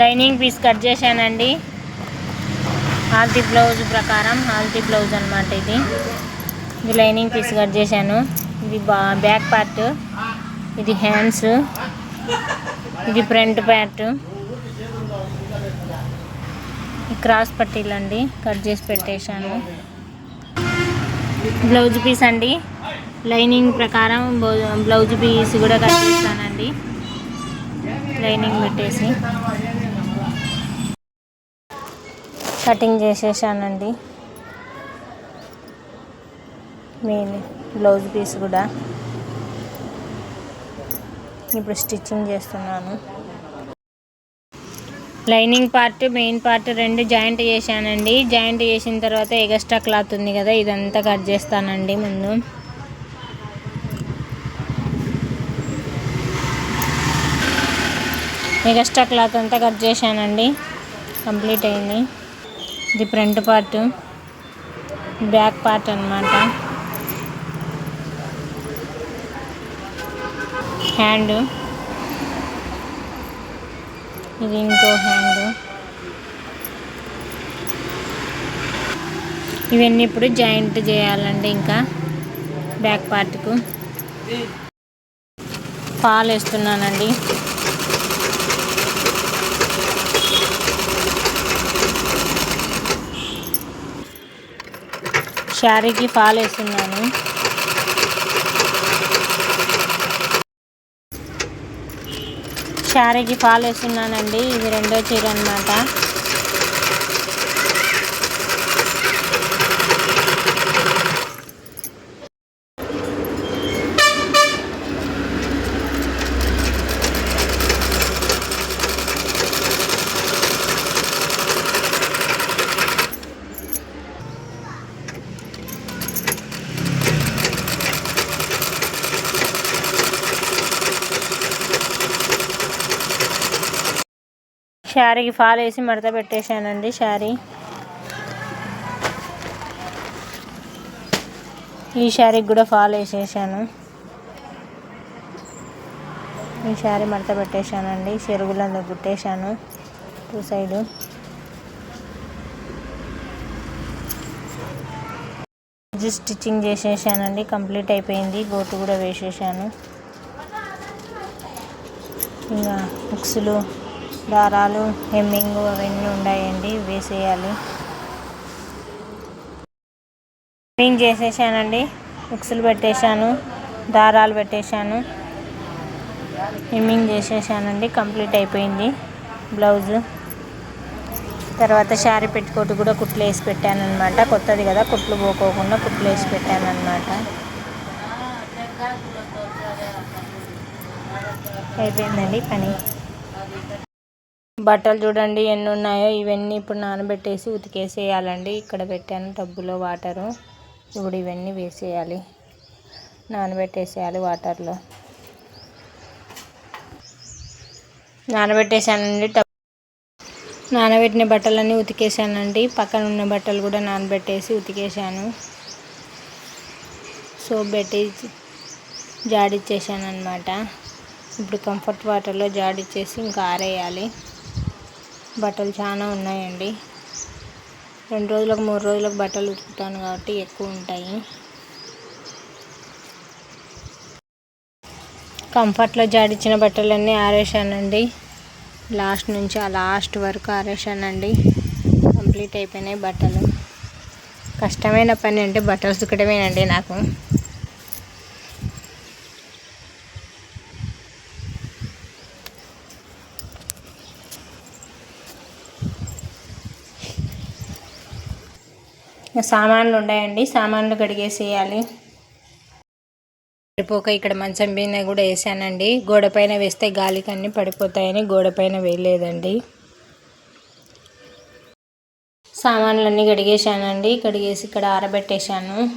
Lining piece cut చేశానండి. హాల్తీ blouse ప్రకారం హాల్తీ blouse అనమాట ఇది. ఇది లైనింగ్ పీస్ కట్ చేశాను. ఇది బా బ్యాక్ పార్ట్. ఇది హ్యాండ్స్. ఇది ఫ్రంట్ పార్ట్. క్రాస్ పట్టీలండి కట్ చేసి పెట్టేశాను. బ్లౌజ్ పీస్ అండి. లైనింగ్ ప్రకారం బ్లౌజ్ పీస్ కూడా కట్ చేస్తానండి. లైనింగ్ పెట్టేసి. కటింగ్ చేసేసానండి. మెయిన్ బ్లౌజ్ పీస్ కూడా. ఇప్పుడు స్టిచ్చింగ్ చేస్తున్నాను. లైనింగ్ పార్ట్ మెయిన్ పార్ట్ రెండు జాయింట్ చేశానండి. జాయింట్ చేసిన తర్వాత ఎగస్ట్రా క్లాత్ ఉంది కదా ఇదంతా కట్ చేస్తానండి ముందు. ఎగస్ట్రా క్లాత్ అంతా కట్ చేశానండి. కంప్లీట్ అయింది. ఇది ఫ్రంట్ పార్ట్ బ్యాక్ పార్ట్ అన్నమాట. హ్యాండ్. ఇది ఇంకో హ్యాండ్. ఇవన్నీ ఇప్పుడు జాయింట్ చేయాలండి ఇంకా బ్యాక్ పార్ట్కు. పాలు వేస్తున్నానండి శారీకి ఫాల్ వేస్తున్నాను శారీకి ఫాల్ వేస్తున్నానండి ఇది రెండో చీర అనమాట శారీకి ఫాల్ వేసి మడత పెట్టేశానండి శారీ. ఈ శారీకి కూడా ఫాల్ వేసేసాను. ఈ శారీ మడత పెట్టేశానండి. చెరుగులలో గుట్టేశాను టూ సైడు. స్టిచ్చింగ్ చేసేసానండి. కంప్లీట్ అయిపోయింది. గోటు కూడా వేసేసాను. ఇంకా బుక్స్లు దారాలు హెమ్మింగ్ అవన్నీ ఉన్నాయండి వేసేయాలి. హెమ్మింగ్ చేసేసానండి ఉక్సులు పెట్టేశాను దారాలు పెట్టేశాను. హెమ్మింగ్ చేసేసానండి కంప్లీట్ అయిపోయింది బ్లౌజు. తర్వాత శారీ పెట్టుకోటి కూడా కుట్లు వేసి పెట్టాను అనమాట కొత్తది కదా కుట్లు పోకోకుండా కుట్లు వేసి పెట్టాను అనమాట అయిపోయిందండి పని. బట్టలు చూడండి ఎన్ని ఉన్నాయో ఇవన్నీ ఇప్పుడు నానబెట్టేసి ఉతికేసేయాలండి. ఇక్కడ పెట్టాను టబ్బులో వాటరు. ఇప్పుడు ఇవన్నీ వేసేయాలి. నానబెట్టేసేయాలి వాటర్లో. నానబెట్టేసానండి టబ్ నానబెట్టిన బట్టలన్నీ ఉతికేసానండి పక్కన ఉన్న బట్టలు కూడా నానబెట్టేసి ఉతికేసాను సోప్ పెట్టి జాడిచ్చేసాను అనమాట ఇప్పుడు కంఫర్ట్ వాటర్లో జాడిచ్చేసి ఇంకా ఆరేయాలి. బట్టలు చాలా ఉన్నాయండి. రెండు రోజులకు మూడు రోజులకు బట్టలు ఉతుకుతాను కాబట్టి ఎక్కువ ఉంటాయి. కంఫర్ట్లో జాడిచ్చిన బట్టలన్నీ ఆరేసానండి లాస్ట్ నుంచి ఆ లాస్ట్ వరకు ఆరేసానండి కంప్లీట్ అయిపోయినాయి బట్టలు. కష్టమైన పని అంటే బట్టలు ఉతకడమేనండి నాకు. సామాన్లు ఉన్నాయండి. సామాన్లు కడిగేసేయాలి. పడిపోక ఇక్కడ మంచం బిన్నె కూడా వేసానండి. గోడ పైన వేస్తే గాలికి అన్నీ పడిపోతాయని గోడ పైన వేయలేదండి. సామాన్లన్నీ కడిగేసానండి కడిగేసి ఇక్కడ ఆరబెట్టేశాను.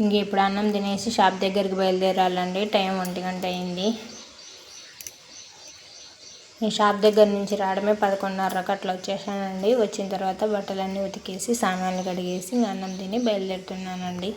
ఇంక ఇప్పుడు అన్నం తినేసి షాప్ దగ్గరికి బయలుదేరాలండి. టైం ఒంటి గంట అయింది. నేను షాప్ దగ్గర నుంచి రావడమే పదకొండున్నరకు అట్లా వచ్చేసానండి. వచ్చిన తర్వాత బట్టలన్నీ ఉతికేసి సామాన్లు కడిగేసి అన్నం తిని బయలుదేరుతున్నానండి.